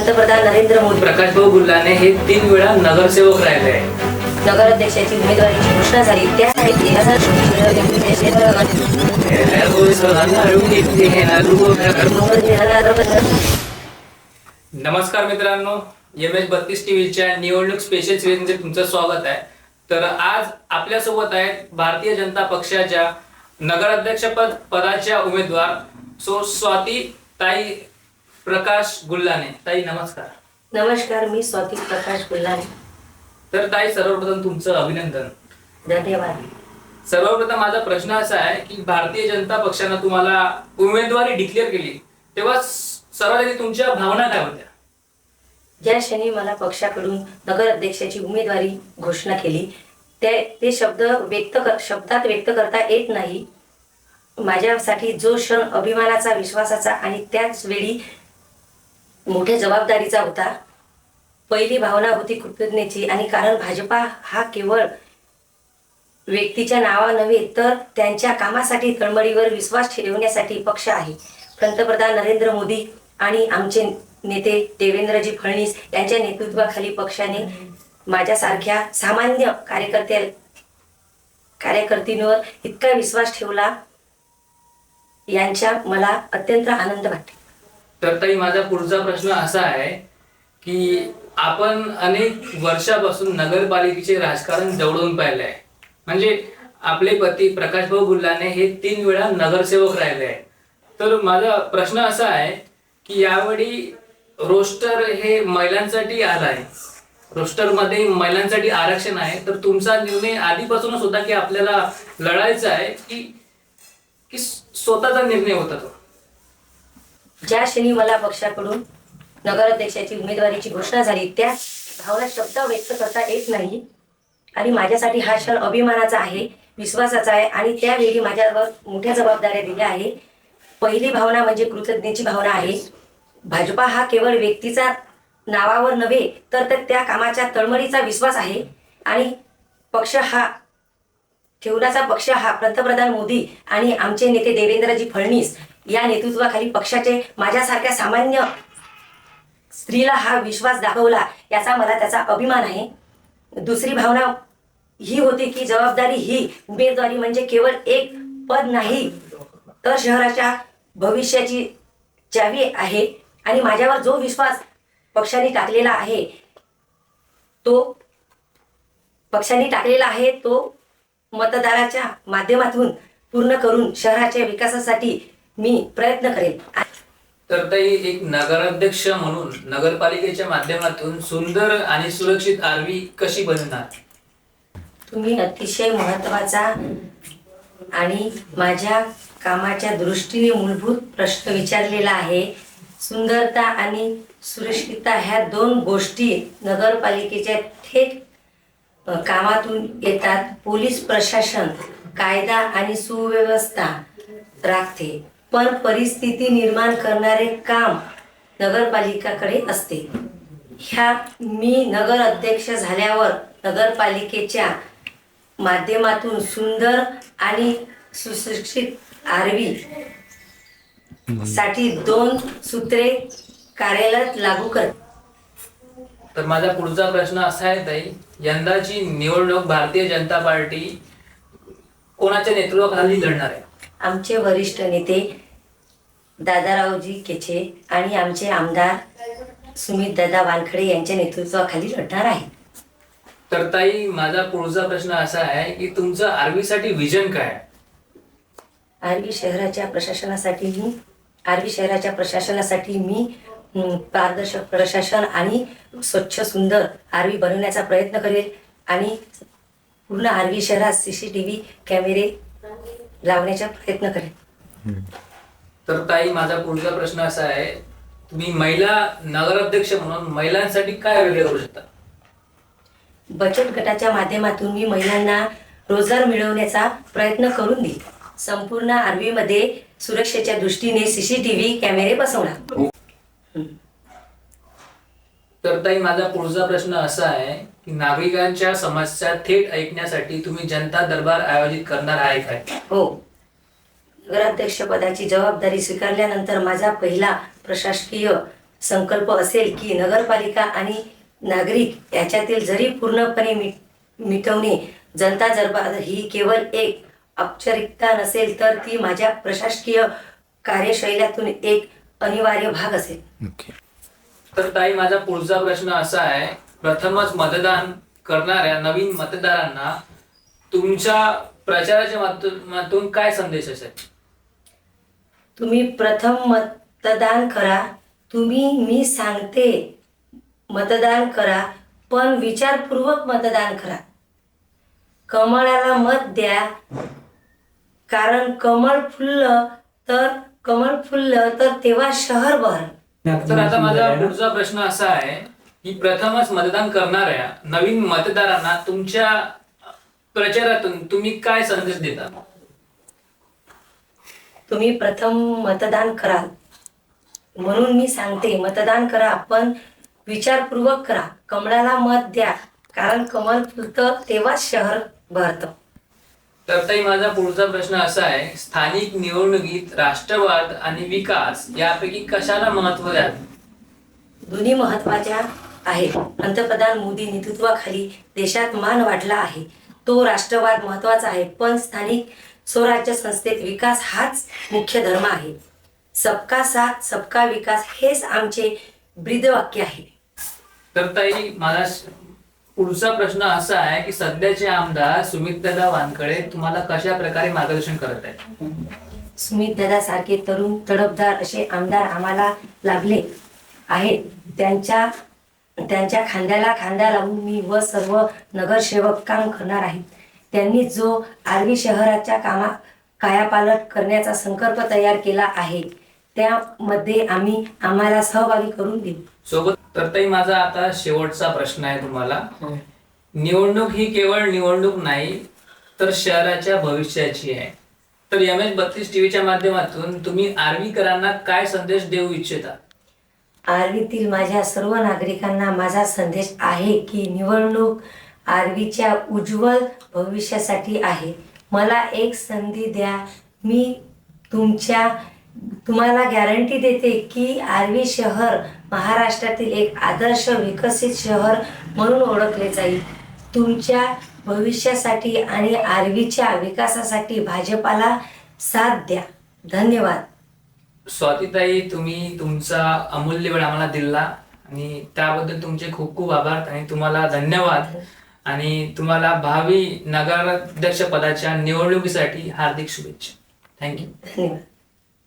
पंतप्रधान नरेंद्र मोदी. प्रकाश भाऊ गुल्हाने हे तीन वेळा नगरसेवक राहिले. आहे नगराध्यक्षाची उमेदवारीची घोषणा झाली. त्यासाठी नमस्कार मित्रांनो. एम एच बत्तीस टीव्हीच्या निवडणूक स्पेशल सिरीजमध्ये तुमचं स्वागत आहे. तर आज आपल्यासोबत आहेत भारतीय जनता पक्षाच्या नगराध्यक्ष पद पदाच्या उमेदवार सो स्वाती ताई प्रकाश गुल्हाने ताई नमस्कार. नमस्कार मी स्वाती प्रकाश गुल्हाने तर ताई सर्वप्रथम तुमचं अभिनंदन. धन्यवाद. सर्वप्रथम माझा प्रश्न असा आहे की भारतीय जनता पक्षानं तुम्हाला उमेदवारी डिक्लेअर केली तेव्हा सर्वात आधी तुमच्या भावना काय होत्या? ज्या क्षणी मला पक्षाकडून नगराध्यक्षाची उमेदवारी घोषणा केली ते ते शब्द व्यक्त कर शब्दात व्यक्त करता येत नाही. माझ्यासाठी जो क्षण अभिमानाचा विश्वासाचा आणि त्याच वेळी मोठ्या जबाबदारीचा होता. पहिली भावना होती कृतज्ञतेची आणि कारण भाजपा हा केवळ व्यक्तीच्या नावा नव्हे तर त्यांच्या कामासाठी तळमळीवर विश्वास ठेवण्यासाठी पक्ष आहे. पंतप्रधान नरेंद्र मोदी आणि आमचे नेते देवेंद्रजी फडणवीस यांच्या नेतृत्वाखाली पक्षाने माझ्यासारख्या सामान्य कार्यकर्त्या कार्यकर्तींवर इतका विश्वास ठेवला यांच्या मला अत्यंत आनंद वाटते. तर ताई माझा पुढचा प्रश्न असा आहे की आपण अनेक वर्षापासून नगरपालिकेचे राजकारण जवळून पाहिले आहे म्हणजे आपले पती प्रकाशभाऊ गुल्लाने हे तीन वेळा नगरसेवक राहिले आहे तर माझा प्रश्न असा आहे की यावेळी रोस्टर हे महिलांसाठी आलं आहे. रोस्टरमध्ये महिलांसाठी आरक्षण आहे. तर तुमचा निर्णय आधीपासूनच होता की आपल्याला लढायचा आहे की की स्वतःचा निर्णय होता तो? ज्या क्षणी मला पक्षाकडून नगराध्यक्षाची उमेदवारीची घोषणा झाली त्या भावना शब्द व्यक्त करता येत नाही. आणि माझ्यासाठी हा क्षण अभिमानाचा आहे विश्वासाचा आहे आणि त्यावेळी माझ्यावर मोठ्या जबाबदाऱ्या दिल्या आहे. पहिली भावना म्हणजे कृतज्ञतेची भावना आहे. भाजपा हा केवळ व्यक्तीचा नावावर नव्हे तर त्या- त्या कामाच्या तळमळीचा विश्वास आहे. आणि पक्ष हा ठेवण्याचा पक्ष हा पंतप्रधान मोदी आणि आमचे नेते देवेंद्रजी फडणवीस या नेतृत्वाखाली पक्षाचे माझ्यासारख्या सामान्य स्त्रीला हा विश्वास दाखवला याचा मला त्याचा अभिमान आहे. दुसरी भावना ही होती की जबाबदारी ही उमेदवारी म्हणजे केवळ एक पद नाही तर शहराच्या भविष्याची चावी आहे. आणि माझ्यावर जो विश्वास पक्षाने टाकलेला आहे तो पक्षाने टाकलेला आहे तो मतदाराच्या माध्यमातून पूर्ण करून शहराच्या विकासासाठी मी प्रयत्न करेन. तर ताई एक नगराध्यक्ष म्हणून नगरपालिकेच्या माध्यमातून सुंदर आणि सुरक्षित आरवी कशी बनवणार तुम्ही अतिशय महत्त्वाचा आणि माझ्या कामाच्या दृष्टीने मूलभूत प्रश्न विचारलेला आहे. सुंदरता आणि सुरक्षितता ह्या दोन गोष्टी नगरपालिकेच्या थेट कामातून येतात. पोलीस प्रशासन कायदा आणि सुव्यवस्था राखते. पण परिस्थिती निर्माण करणारे काम नगरपालिकाकडे असते. ह्या मी नगर अध्यक्ष झाल्यावर नगरपालिकेच्या माध्यमातून सुंदर आणि सुशिक्षित आरवी साठी दोन सूत्रे कार्यालयात लागू कर तर माझा पुढचा प्रश्न असा आहे ताई. यंदाची निवडणूक भारतीय जनता पार्टी कोणाच्या नेतृत्वाखाली लढणार आहे? आमचे वरिष्ठ नेते दादारावजी केचे आणि आमचे आमदार सुमित दादा वानखडे यांच्या नेतृत्वाखाली लढणार आहे तर ताई माझा पुढचा प्रश्न असा आहे की तुमचं आर्मीसाठी विजन काय? आरवी शहराच्या प्रशासनासाठी मी आरवी शहराच्या प्रशासनासाठी मी पारदर्शक प्रशासन आणि स्वच्छ सुंदर आरवी बनवण्याचा प्रयत्न करेल आणि पूर्ण आरवी शहरात सी सी टी व्ही कॅमेरे लावण्याचा प्रयत्न करेल तर ताई माझा पुढचा प्रश्न असा आहे तुम्ही महिला नगराध्यक्ष म्हणून महिलांसाठी काय वेगळे करू शकता? बचत गटाच्या माध्यमातून मी महिलांना रोजगार मिळवण्याचा प्रयत्न करून देईल संपूर्ण आरवीमध्ये सुरक्षेच्या दृष्टीने सीसीटीव्ही कॅमेरे बसवणार. तर ताई माझा पुढचा प्रश्न असा आहे नागरिकांच्या समस्या थेट ऐकण्यासाठी तुम्ही जनता दरबार आयोजित करणार आहे काय? हो. नगराध्यक्ष पदाची जबाबदारी स्वीकारल्यानंतर माझा पहिला प्रशासकीय संकल्प असेल की नगरपालिका आणि नागरिक याच्यातील जरी पूर्णपणे मिट मिटवणे जनता दरबार ही केवळ एक औपचारिकता नसेल तर ती माझ्या प्रशासकीय कार्यशैल्यातून एक अनिवार्य भाग असेल. ओके. तर ताई माझा पुढचा प्रश्न असा आहे प्रथमच मतदान करणाऱ्या नवीन मतदारांना तुमच्या प्रचाराच्या माध्यमातून काय संदेश असेल? तुम्ही प्रथम मतदान करा. तुम्ही मी सांगते मतदान करा पण विचारपूर्वक मतदान करा. कमळाला मत द्या. कारण कमळ फुललं तर कमळ फुललं तर तेव्हा शहर बहर तर आता माझा पुढचा प्रश्न असा आहे. की प्रथमच मतदान करणाऱ्या नवीन मतदारांना तुमच्या प्रचारातून तुम्ही काय संदेश देता? तुम्ही प्रथम मतदान कराल. म्हणून मी सांगते मतदान करा पण विचारपूर्वक करा. कमळाला मत द्या कारण कमळ फुलतं तेव्हाच शहर भरतं. तर ताई माझा पुढचा प्रश्न असा आहे स्थानिक निवडणुकीत राष्ट्रवाद आणि विकास यापैकी कशाला महत्त्व द्याल? दोन्ही महत्त्वाच्या आहेत पंतप्रधान मोदी नेतृत्वाखाली देशात मान वाढला आहे. तो राष्ट्रवाद महत्त्वाचा आहे पण स्थानिक स्वराज्य संस्थेत विकास हाच मुख्य धर्म आहे. सबका साथ सबका विकास हेच आमचे ब्रीदवाक्य आहे. तर ताई श- पुढचा प्रश्न असा आहे की सध्याचे आमदार सुमितदादा वानकडे तुम्हाला कशा प्रकारे मार्गदर्शन करत आहेत? सुमित दादा सारखे तरुण तडफदार असे आमदार आम्हाला लाभले आहेत. त्यांच्या त्यांच्या खांद्याला खांदा लावून मी व सर्व नगरसेवक काम करणार आहेत त्यांनी जो आर्वी शहराच्या कामा कायापालट करण्याचा संकल्प तयार केला आहे त्यामध्ये आम्ही आम्हाला सहभागी करून देऊ. सोबत तर ताई माझा आता शेवटचा प्रश्न आहे तुम्हाला. निवडणूक ही केवळ निवडणूक नाही तर शहराच्या भविष्याची आहे. तर एम एच बत्तीस टीव्हीच्या माध्यमातून तुम्ही आर्वीकरांना काय संदेश देऊ इच्छिता? आर्वीतील माझ्या सर्व नागरिकांना माझा संदेश आहे की निवडणूक आर्वीच्या उज्ज्वल भविष्यासाठी आहे. मला एक संधी द्या. मी तुमच्या तुम्हाला गॅरंटी देते की आर्वी शहर महाराष्ट्रातील एक आदर्श विकसित शहर म्हणून ओळखले जाईल. तुमच्या भविष्यासाठी आणि आर्वीच्या विकासासाठी भाजपाला साथ द्या. धन्यवाद. स्वातीताई तुम्ही तुमचा अमूल्य वेळ आम्हाला दिला आणि त्याबद्दल तुमचे खूप खूप आभार आणि तुम्हाला धन्यवाद. आणि तुम्हाला भावी नगराध्यक्ष पदाच्या निवडणुकीसाठी हार्दिक शुभेच्छा. थँक्यू